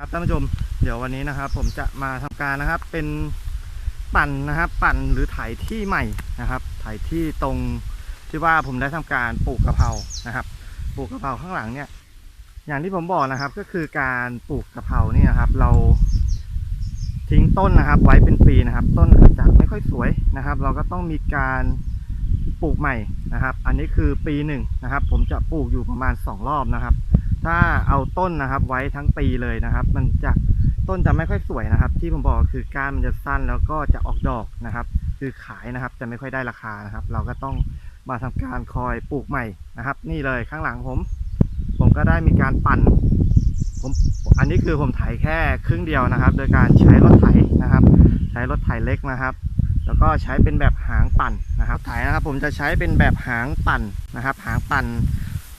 ครับท่านผู้ชมเดี๋ยววันนี้นะครับ ผมจะมาทำการนะครับ เป็นปั่นนะครับ ปั่นหรือไถที่ใหม่นะครับ ไถที่ตรงที่ว่าผมได้ทำการปลูกกะเพรานะครับ ปลูกกะเพราข้างหลังเนี่ย อย่างที่ผมบอกนะครับ ก็คือการปลูกกะเพราเนี่ยนะครับ เราทิ้งต้นนะครับ ไว้เป็นปีนะครับ ต้นอาจจะไม่ค่อยสวยนะครับ เราก็ต้องมีการปลูกใหม่นะครับ อันนี้คือปีหนึ่งนะครับ ผมจะปลูกอยู่ประมาณสองรอบนะครับ ถ้าเอาต้นนะครับ ไว้ทั้งปีเลยนะครับ มันจะต้นจะไม่ค่อยสวยนะครับ ที่ผมบอกคือก้านมันจะสั้นแล้วก็จะออกดอกนะครับ คือขายนะครับจะไม่ค่อยได้ราคานะครับ เราก็ต้องมาทำการคอยปลูกใหม่นะครับ นี่เลยข้างหลังผม ผมก็ได้มีการปั่นผมอันนี้คือผมไถแค่ครึ่งเดียวนะครับ โดยการใช้รถไถนะครับ ใช้รถไถเล็กนะครับ แล้วก็ใช้เป็นแบบหางปั่นนะครับไถนะครับ ผมจะใช้เป็นแบบหางปั่นนะครับ หางปั่น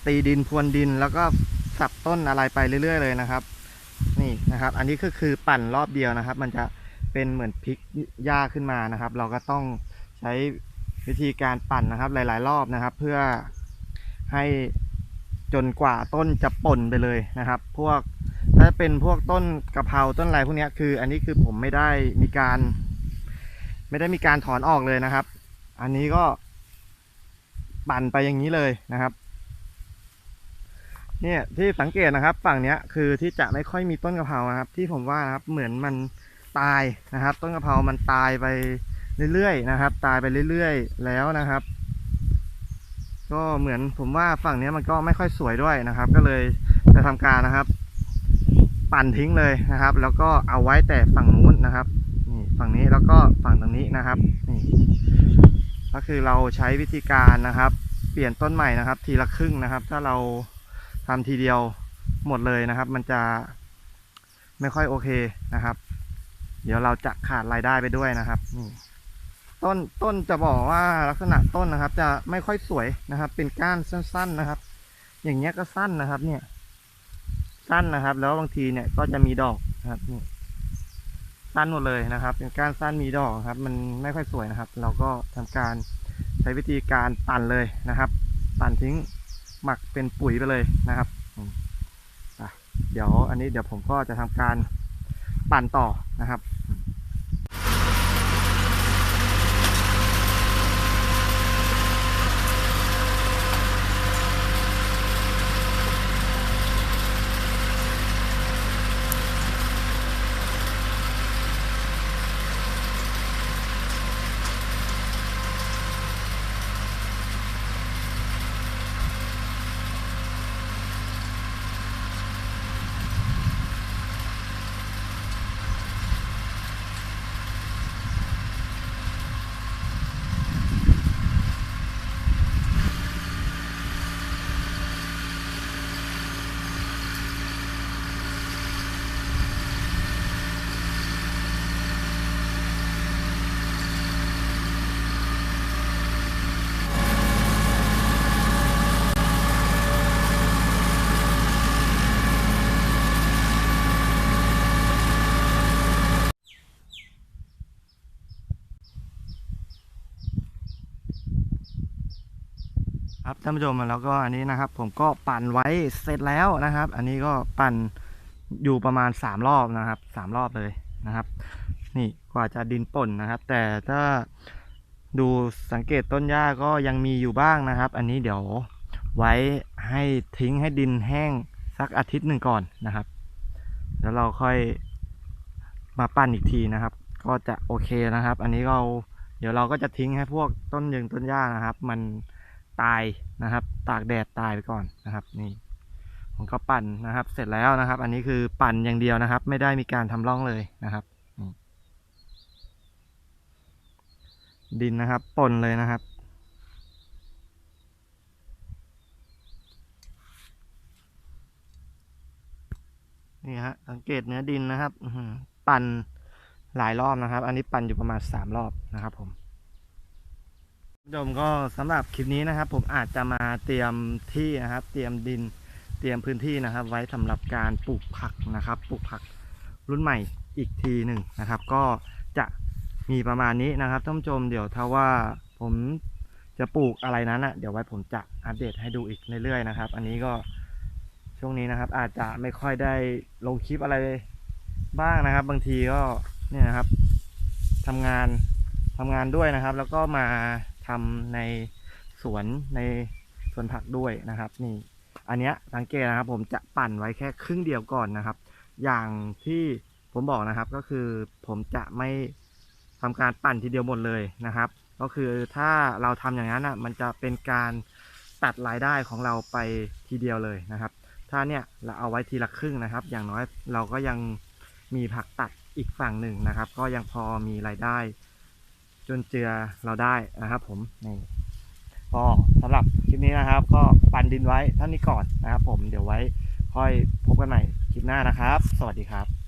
ตีดินพรวนดินแล้วก็ สับต้นอะไรไปเรื่อย ๆ เลยนะครับ นี่นะครับ อันนี้ก็คือปั่นรอบเดียวนะครับ มันจะเป็นเหมือนพลิกหญ้าขึ้นมานะครับ เราก็ต้องใช้วิธีการปั่นนะครับ หลาย ๆ รอบนะครับ เพื่อให้จนกว่าต้นจะป่นไปเลยนะครับ พวกถ้าเป็นพวกต้นกะเพราต้นอะไรพวกนี้คือ อันนี้คือผมไม่ได้มีการ ไม่ได้มีการถอนออกเลยนะครับ อันนี้ก็ปั่นไปอย่างนี้เลยนะครับ เนี่ยที่สังเกตนะครับ ฝั่งเนี้ยคือที่จะไม่ค่อยมีต้นกะเพรานะครับ ที่ผมว่านะครับเหมือนมันตายนะครับ ต้นกะเพรามันตายไปเรื่อยๆนะครับ ตายไปเรื่อยๆแล้วนะครับ ก็เหมือนผมว่าฝั่งเนี้ยมันก็ไม่ค่อยสวยด้วยนะครับ ก็เลยจะทำการนะครับ ปั่นทิ้งเลยนะครับ แล้วก็เอาไว้แต่ฝั่งนู้นนะครับนี่ฝั่งนี้แล้วก็ฝั่งตรงนี้นะครับนี่ก็คือเราใช้วิธีการนะครับ เปลี่ยนต้นใหม่นะครับ ทีละครึ่งนะครับ ถ้าเรา ทำทีเดียวหมดเลยนะครับ มันจะไม่ค่อยโอเคนะครับ เดี๋ยวเราจะขาดรายได้ไปด้วยนะครับนี่ต้นต้นจะบอกว่าลักษณะต้นนะครับ จะไม่ค่อยสวยนะครับ เป็นก้านสั้น ๆนะครับ อย่างเงี้ยก็สั้นนะครับ เนี่ย สั้นนะครับ แล้วบางทีเนี่ยก็จะมีดอกนะครับนี่สั้นหมดเลยนะครับ เป็นก้านสั้นมีดอกครับ มันไม่ค่อยสวยนะครับ เราก็ทำการใช้วิธีการปั่นเลยนะครับ ปั่นทิ้ง หมักเป็นปุ๋ยไปเลยนะครับเดี๋ยวอันนี้เดี๋ยวผมก็จะทำการปั่นต่อนะครับ ครับท่านผู้ชมแล้วก็อันนี้นะครับ ผมก็ปั่นไว้เสร็จแล้วนะครับ อันนี้ก็ปั่นอยู่ประมาณสามรอบนะครับสามรอบเลยนะครับ นี่กว่าจะดินป่นนะครับ แต่ถ้าดูสังเกตต้นหญ้าก็ยังมีอยู่บ้างนะครับ อันนี้เดี๋ยวไว้ให้ทิ้งให้ดินแห้งสักอาทิตย์หนึ่งก่อนนะครับ แล้วเราค่อยมาปั้นอีกทีนะครับ ก็จะโอเคนะครับ อันนี้เราเดี๋ยวเราก็จะทิ้งให้พวกต้นยึงต้นหญ้านะครับ มัน ตายนะครับ ตากแดดตายไปก่อนนะครับนี่ผมก็ปั่นนะครับ เสร็จแล้วนะครับ อันนี้คือปั่นอย่างเดียวนะครับ ไม่ได้มีการทำร่องเลยนะครับดินนะครับปนเลยนะครับ นี่ฮะสังเกตเนื้อดินนะครับปั่นหลายรอบนะครับ อันนี้ปั่นอยู่ประมาณสามรอบนะครับผม ชมก็สำหรับคลิปนี้นะครับ ผมอาจจะมาเตรียมที่นะครับ เตรียมดินเตรียมพื้นที่นะครับ ไว้สำหรับการปลูกผักนะครับ ปลูกผักรุ่นใหม่อีกทีหนึ่งนะครับ ก็จะมีประมาณนี้นะครับท่านผู้ชมเดี๋ยวถ้าว่าผมจะปลูกอะไรนั้นอะเดี๋ยวไว้ผมจะอัปเดตให้ดูอีกเรื่อยๆนะครับ อันนี้ก็ช่วงนี้นะครับ อาจจะไม่ค่อยได้ลงคลิปอะไรบ้างนะครับ บางทีก็เนี่ยนะครับทำงานทำงานด้วยนะครับ แล้วก็มา ทำในสวนในสวนผักด้วยนะครับนี่อันเนี้ยสังเกตนะครับผมจะปั่นไว้แค่ครึ่งเดียวก่อนนะครับ อย่างที่ผมบอกนะครับก็คือผมจะไม่ทำการปั่นทีเดียวหมดเลยนะครับ ก็คือถ้าเราทำอย่างนั้นอะมันจะเป็นการตัดรายได้ของเราไปทีเดียวเลยนะครับ ถ้าเนี่ยเราเอาไว้ทีละครึ่งนะครับ อย่างน้อยเราก็ยังมีผักตัดอีกฝั่งหนึ่งนะครับ ก็ยังพอมีรายได้ จนเจือเราได้นะครับ ผมนี่ก็สำหรับคลิปนี้นะครับ ก็ปันดินไว้เท่านี้ก่อนนะครับ ผมเดี๋ยวไว้ค่อยพบกันใหม่คลิปหน้านะครับ สวัสดีครับ